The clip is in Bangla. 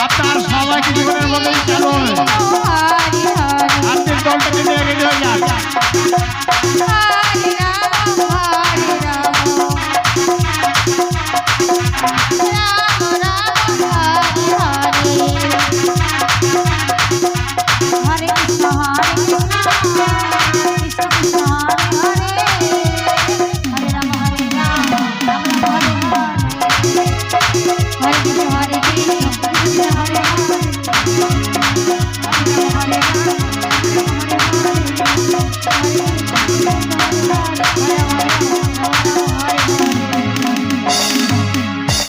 আর তার সবাইকে জীবনের মধ্যেই চালু